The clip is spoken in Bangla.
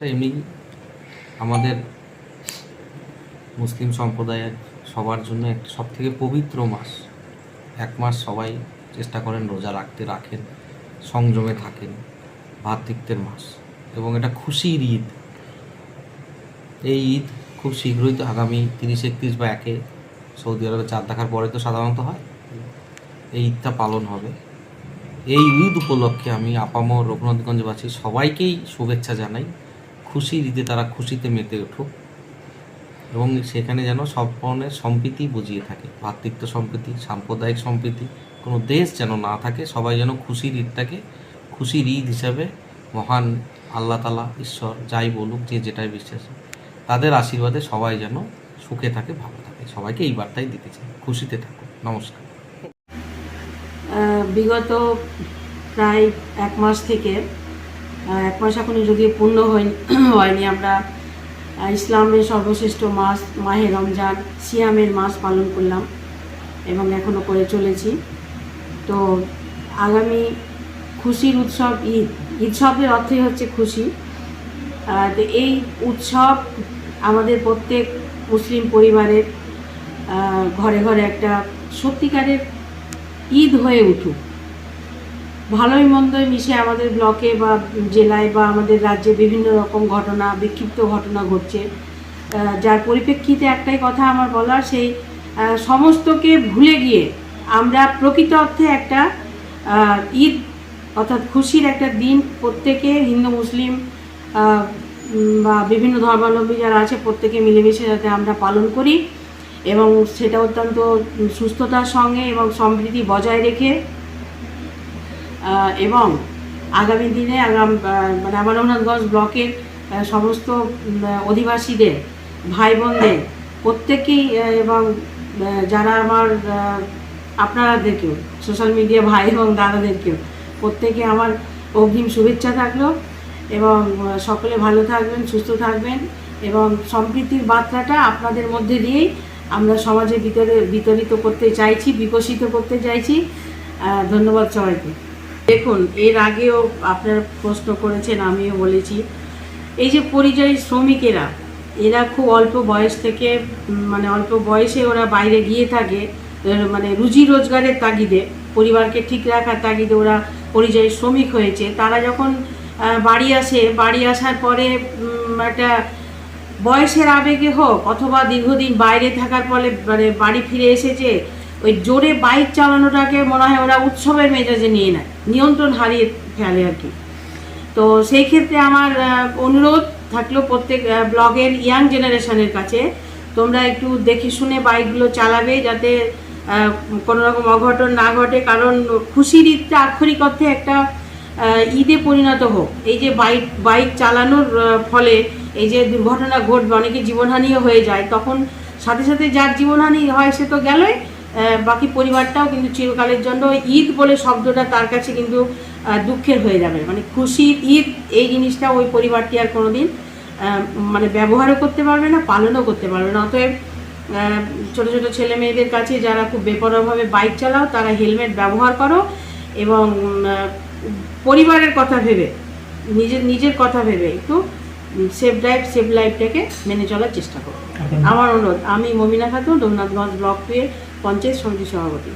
এমনি আমাদের মুসলিম সম্প্রদায়ের সবার জন্য একটা সব থেকে পবিত্র মাস। এক মাস সবাই চেষ্টা করেন রোজা রাখতে রাখেন, সংযমে থাকেন, ভাতৃত্বের মাস এবং এটা খুশির ঈদ। এই ঈদ খুব শীঘ্রই তো আগামী তিরিশ, একত্রিশ বা একে সৌদি আরবে চাঁদ দেখার পরে তো সাধারণত হয়। এই ঈদটা পালন হবে। এই ঈদ উপলক্ষে আমি আপামর রঘুনাথগঞ্জবাসী সবাইকেই শুভেচ্ছা জানাই। খুশির ঈদে তারা খুশিতে মেতে উঠুক। এবং সেখানে যেন সব ধরনের সম্প্রীতি বুঝিয়ে থাকে। ভ্রাতৃত্ব সম্প্রীতি, সাম্প্রদায়িক সম্প্রীতি, কোনো দেশ যেন না থাকে, সবাই যেন খুশির ঈদটাকে খুশির ঈদ হিসাবে মহান আল্লাহ তালা ঈশ্বর যাই বলুক, যে যেটাই বিশ্বাসী তাদের আশীর্বাদে সবাই যেন সুখে থাকে, ভালো থাকে। সবাইকে এই বার্তাই দিতে চাই। খুশিতে থাকুক নমস্কার। বিগত প্রায় এক মাস থেকে মাস এখনও যদিও পূর্ণ হয়নি আমরা ইসলামের সর্বশ্রেষ্ঠ মাস মাহে রমজান, সিয়ামের মাস পালন করলাম এবং এখনও করে চলেছি। তো আগামী খুশির উৎসব ঈদ। ঈদ শব্দের অর্থই হচ্ছে খুশি। তো এই উৎসব আমাদের প্রত্যেক মুসলিম পরিবারের ঘরে ঘরে একটা সত্যিকারের ঈদ হয়ে উঠুক। ভালোই মন্দই মিশে আমাদের ব্লকে বা জেলায় বা আমাদের রাজ্যে বিভিন্ন রকম ঘটনা, বিক্ষিপ্ত ঘটনা ঘটছে। যার পরিপ্রেক্ষিতে একটাই কথা আমার বলার, সেই সমস্তকে ভুলে গিয়ে আমরা প্রকৃত অর্থে একটা ঈদ অর্থাৎ খুশির একটা দিন প্রত্যেকে, হিন্দু, মুসলিম বা বিভিন্ন ধর্মাবলম্বী যারা আছে, প্রত্যেকে মিলেমিশে যাতে আমরা পালন করি এবং সেটা অত্যন্ত সুস্থতার সঙ্গে এবং সম্প্রীতি বজায় রেখে এবং আগামী দিনে আগাম মানে আমার রঘুনাথগঞ্জ ব্লকের সমস্ত অধিবাসীদের ভাই বোনদের প্রত্যেকেই এবং যারা আমার আপনারাদেরকেও সোশ্যাল মিডিয়া ভাই এবং দাদাদেরকেও, প্রত্যেকে আমার অগ্রিম শুভেচ্ছা থাকল এবং সকলে ভালো থাকবেন, সুস্থ থাকবেন এবং সম্প্রীতির বার্তাটা আপনাদের মধ্যে দিয়েই আমরা সমাজের ভিতরে বিতরিত করতে চাইছি, বিকশিত করতে চাইছি। ধন্যবাদ সবাইকে। দেখুন, এর আগেও আপনারা প্রশ্ন করেছেন, আমিও বলেছি। এই যে পরিযায়ী শ্রমিকেরা, এরা খুব অল্প বয়স থেকে মানে অল্প বয়সে ওরা বাইরে গিয়ে থাকে মানে রুজি রোজগারের তাগিদে, পরিবারকে ঠিক রাখার তাগিদে ওরা পরিযায়ী শ্রমিক হয়েছে। তারা যখন বাড়ি আসে, বাড়ি আসার পরে একটা বয়সের আবেগে হোক, অথবা দীর্ঘদিন বাইরে থাকার ফলে মানে বাড়ি ফিরে এসেছে ওই জোরে বাইক চালানোটাকে মনে হয় ওরা উৎসবের মেজাজে নিয়ে নেয়, নিয়ন্ত্রণ হারিয়ে ফেলে আর কি। তো সেই ক্ষেত্রে আমার অনুরোধ থাকল প্রত্যেক ব্লগের ইয়াং জেনারেশনের কাছে, তোমরা একটু দেখে শুনে বাইকগুলো চালাবে যাতে কোনো রকম অঘটন না ঘটে, কারণ খুশির ঈদটা আক্ষরিক অর্থে একটা ঈদে পরিণত হোক। এই যে বাইক বাইক চালানোর ফলে এই যে দুর্ঘটনা ঘটবে অনেকে জীবনহানিও হয়ে যায়, তখন সাথে সাথে যার জীবনহানি হয় সে তো গেলই বাকি পরিবারটাও কিন্তু চিরকালের জন্য ঈদ বলে শব্দটা তার কাছে কিন্তু দুঃখের হয়ে যাবে। মানে খুশির ঈদ এই জিনিসটা ওই পরিবারটি আর কোনোদিন আহ, মানে ব্যবহারও করতে পারবে না পালনও করতে পারবে না। অতএব ছোটো ছোট ছেলে মেয়েদের কাছে যারা খুব বেপরোয়াভাবে বাইক চালাও তারা হেলমেট ব্যবহার করো এবং পরিবারের কথা ভেবে নিজের নিজের কথা ভেবে একটু সেফ ড্রাইভ সেফ লাইফটাকে মেনে চলার চেষ্টা করো। আমার অনুরোধ আমি মমিনা খাতুন রঘুনাথগঞ্জ ব্লক এর পঞ্চায়েত সমিতির সভাপতি।